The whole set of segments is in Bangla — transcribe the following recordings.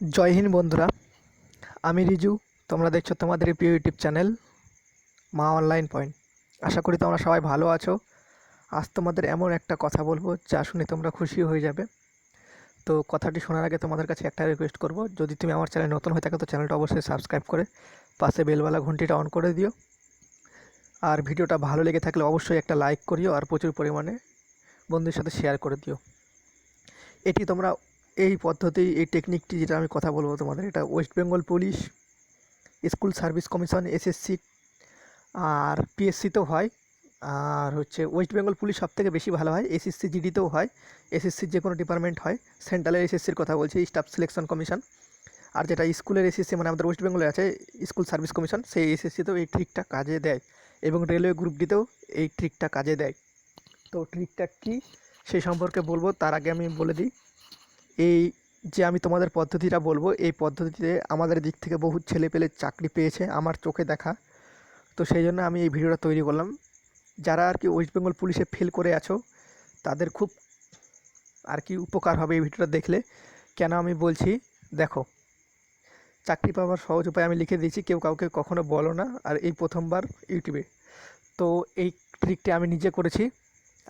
জয় হিন্দ বন্ধুরা, আমি রিজু, তোমরা দেখছ তোমাদের প্রিয় YouTube channel Maa online point. আশা করি তোমরা সবাই ভালো আছো। আজ তোমাদের এমন একটা কথা বলব যা শুনে তোমরা খুশি হয়ে যাবে। তো কথাটি শোনার আগে তোমাদের কাছে একটা রিকোয়েস্ট করব। যদি তুমি আমার চ্যানেল নতুন হয়ে থাকো তো চ্যানেলটা অবশ্যই সাবস্ক্রাইব করে পাশে বেলওয়ালা ঘন্টিটা অন করে দিও। আর ভিডিওটা ভালো লেগে থাকলে অবশ্যই একটা লাইক করিও আর প্রচুর পরিমাণে বন্ধুদের সাথে শেয়ার করে দিও। এটি তোমরা এই পদ্ধতি, এই টেকনিকটি যেটা আমি কথা বলব তোমাদের, এটা West Bengal police school service commission SSC আর পিএসসিতেও হয়। আর হচ্ছে ওয়েস্ট বেঙ্গল পুলিশ সব থেকে বেশি ভালো হয় এসএসসি জিডিতেও হয়। এসএসসির যে কোনো ডিপার্টমেন্ট হয় সেন্ট্রালের এসএসসির কথা বলছি স্টাফ সিলেকশন কমিশন আর যেটা স্কুলের এসএসসি মানে আমাদের ওয়েস্ট বেঙ্গলে আছে স্কুল সার্ভিস কমিশন সেই এসএসসিতেও এই ট্রিকটা কাজে দেয়। এবং রেলওয়ে গ্রুপ ডিতেও এই ট্রিকটা কাজে দেয়। তো ট্রিকটা কী সেই সম্পর্কে বলব, তার আগে আমি বলে দিই এই যে আমি তোমাদের পদ্ধতিটা বলব, এই পদ্ধতিতে আমাদের দিক থেকে বহু ছেলে পেলে চাকরি পেয়েছে আমার চোখে দেখা। তো সেই জন্য আমি এই ভিডিওটা তৈরি করলাম। যারা আর কি ওয়েস্ট বেঙ্গল পুলিশে ফেল করে আছো, তাদের খুব আর কি উপকার হবে এই ভিডিওটা দেখলে। কেন আমি বলছি, দেখো, চাকরি পাওয়ার সহজ উপায় আমি লিখে দিয়েছি, কেউ কাউকে কখনো বলো না, আর এই প্রথমবার ইউটিউবে। তো এই ট্রিকটি আমি নিজে করেছি,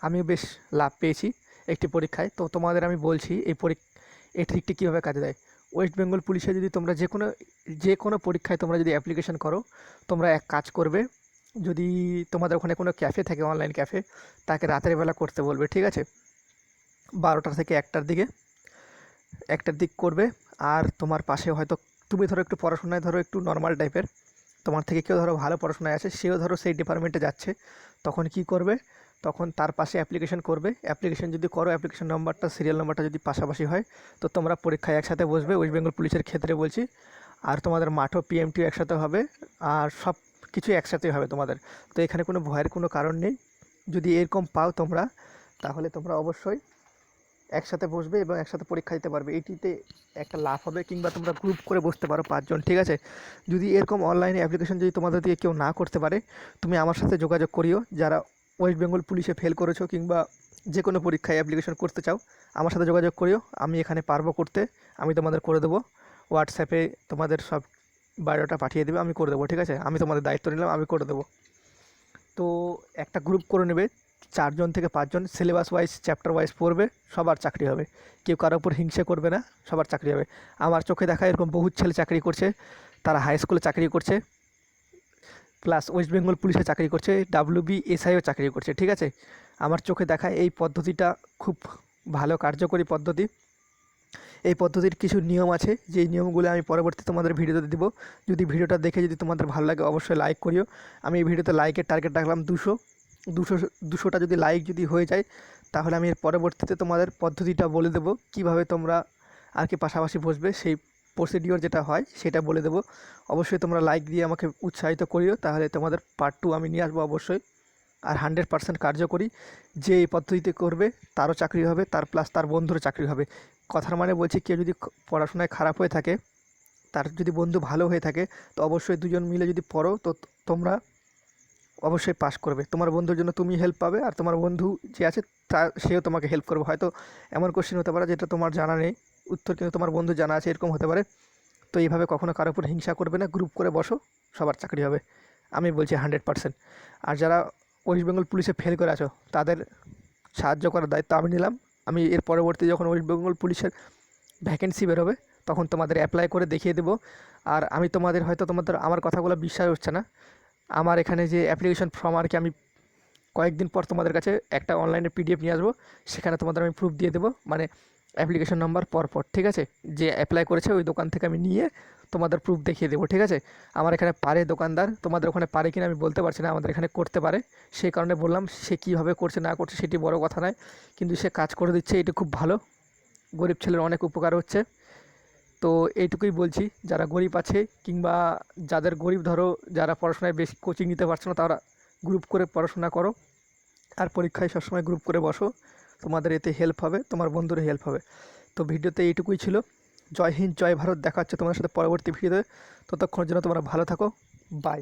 আমিও বেশ লাভ পেয়েছি একটি পরীক্ষায়। তো তোমাদের আমি বলছি, এই পরীক্ষা এই ট্রিকটি কীভাবে কাজে দেয়? ওয়েস্ট বেঙ্গল পুলিশে যদি তোমরা যে কোনো যে কোনো পরীক্ষায় তোমরা যদি অ্যাপ্লিকেশন করো, তোমরা এক কাজ করবে, যদি তোমাদের ওখানে কোনো ক্যাফে থাকে অনলাইন ক্যাফে তাকে রাতের বেলা করতে বলবে, ঠিক আছে? বারোটা থেকে একটার দিকে, একটার দিক করবে, আর তোমার পাশে হয়তো, তুমি ধরো একটু পড়াশোনায় ধরো একটু নর্মাল টাইপের তোমার থেকে কেউ ধরো ভালো পড়াশোনায় আছে, সেও ধরো সেই ডিপার্টমেন্টে যাচ্ছে, তখন কি করবে? তখন তার পাশে অ্যাপ্লিকেশন করবে। অ্যাপ্লিকেশন যদি করো অ্যাপ্লিকেশন নাম্বারটা সিরিয়াল নাম্বারটা যদি পাশাপাশি হয়, তো তোমরা পরীক্ষায় একসাথে বসবে। ওয়েস্ট বেঙ্গল পুলিশের ক্ষেত্রে বলছি। আর তোমাদের মাঠও পিএমটিও একসাথে হবে। আর সব কিছু একসাথে হবে তোমাদের। তো এখানে কোনো ভয়ের কোনো কারণ নেই। যদি এরকম পাও তোমরা, তাহলে তোমরা অবশ্যই একসাথে বসবে এবং একসাথে পরীক্ষা দিতে পারবে। এটিতে একটা লাভ হবে কিংবা তোমরা গ্রুপ করে বসতে পারো পাঁচজন, ঠিক আছে? যদি এরকম অনলাইনে অ্যাপ্লিকেশন যদি তোমাদের দিয়ে কেউ না করতে পারে, তুমি আমার সাথে যোগাযোগ করিও। যারা ওয়েস্ট বেঙ্গল পুলিশে ফেল করেছ কিংবা যে কোনো পরীক্ষায় অ্যাপ্লিকেশন করতে চাও, আমার সাথে যোগাযোগ করিও। আমি এখানে পারব করতে। আমি তোমাদের করে দেবো। হোয়াটসঅ্যাপে তোমাদের সব বায়োডাটা পাঠিয়ে দেবে। আমি করে দেবো, ঠিক আছে? আমি তোমাদের দায়িত্ব নিলাম, আমি করে দেবো। তো একটা গ্রুপ করে নেবে। চারজন থেকে পাঁচজন সিলেবাস ওয়াইজ চ্যাপ্টার ওয়াইজ পড়বে, সবার চাকরি হবে। কেউ কারোর উপর হিংসে করবে না, সবার চাকরি হবে। আমার চোখে দেখা এরকম বহু ছেলে চাকরি করছে, তারা হাই স্কুলে চাকরি করছে। প্লাস ওয়েস্ট বেঙ্গল পুলিশে চাকরি করছে ডাব্লিউবি এসআইও চাকরি করছে, ঠিক আছে? আমার চোখে দেখা এই পদ্ধতিটা খুব ভালো, কার্যকরী পদ্ধতি। এই পদ্ধতির কিছু নিয়ম আছে, যেই নিয়মগুলো আমি পরবর্তী তোমাদের ভিডিওতে দিব। যদি ভিডিওটা দেখে যদি তোমাদের ভালো লাগে, অবশ্যই লাইক করিও। আমি এই ভিডিওতে লাইকের টার্গেট রাখলাম দুশো। দুশো, দুশোটা যদি লাইক যদি হয়ে যায়, তাহলে আমি এর পরবর্তীতে তোমাদের পদ্ধতিটা বলে দেবো। কীভাবে তোমরা আর কি পাশাপাশি বসবে, সেই প্রসিডিওর যেটা হয়, সেটা বলে দেবো। অবশ্যই তোমরা লাইক দিয়ে আমাকে উৎসাহিত করিও, তাহলে তোমাদের পার্ট টু আমি নিয়ে আসব অবশ্যই। আর হান্ড্রেড পার্সেন্ট কার্যকরী, যে এই পদ্ধতিতে করবে, তারও চাকরি হবে, তার প্লাস তার বন্ধুরও চাকরি হবে। কথার মানে বলছি, কেউ যদি পড়াশোনায় খারাপ হয়ে থাকে, তার যদি বন্ধু ভালো হয়ে থাকে, তো অবশ্যই দুজন মিলে যদি পড়ো, তো তোমরা অবশ্যই পাস করবে। তোমার বন্ধুর জন্য তুমি হেল্প পাবে, আর তোমার বন্ধু যে আছে, তা সেও তোমাকে হেল্প করবে। হয়তো এমন কোশ্চেন হতে পারে যেটা তোমার জানা নেই। উত্তর কিন্তু তোমার বন্ধু জানা আছে, এরকম হতে পারে। তো এইভাবে কখনো কারোর উপর হিংসা করবে না গ্রুপ করে বসো, সবার চাকরি হবে। আমি বলছি হান্ড্রেড পার্সেন্ট আর যারা ওয়েস্ট বেঙ্গল পুলিশে ফেল করে আছো, তাদের সাহায্য করার দায়িত্ব আমি নিলাম। আমি এর পরবর্তী যখন ওয়েস্ট বেঙ্গল পুলিশের ভ্যাকেন্সি বেরোবে, তখন তোমাদের অ্যাপ্লাই করে দেখিয়ে দেবো। আর আমি তোমাদের হয়তো তোমাদের, আমার কথাগুলো বিশ্বাস হচ্ছে না। আমার এখানে যে অ্যাপ্লিকেশন ফর্ম আর কি, আমি কয়েকদিন পর তোমাদের কাছে একটা অনলাইনে পিডিএফ নিয়ে আসব। সেখানে তোমাদের আমি প্রুফ দিয়ে দেবো। মানে অ্যাপ্লিকেশন নাম্বার পর পর ঠিক আছে? যে অ্যাপ্লাই করেছে ওই দোকান থেকে আমি নিয়ে তোমাদের প্রুফ দেখিয়ে দেবো, ঠিক আছে? আমার এখানে পারে দোকানদার, তোমাদের ওখানে পারে কিনা আমি বলতে পারছি না, আমাদের এখানে করতে পারে। সেই কারণে বললাম, সে কীভাবে করছে, না করছে সেটি বড় কথা নয়, কিন্তু সে কাজ করে দিচ্ছে, এটা খুব ভালো। গরিব ছেলের অনেক উপকার হচ্ছে। তো এইটুকুই বলছি, যারা গরিব আছে কিংবা যাদের গরিব, ধরো যারা পড়াশোনায় বেশি কোচিং নিতে পারছে না, তারা গ্রুপ করে পড়াশোনা করো। আর পরীক্ষায় সবসময় গ্রুপ করে বসো। তোমাদের এতে হেল্প হবে, তোমার বন্ধুর হেল্প হবে। তো ভিডিওতে এইটুকুই ছিল। জয় হিন্দ, জয় ভারত। দেখা হচ্ছে তোমার সাথে পরবর্তী ভিডিওতে। ততক্ষণের জন্য তোমরা ভালো থাকো। বাই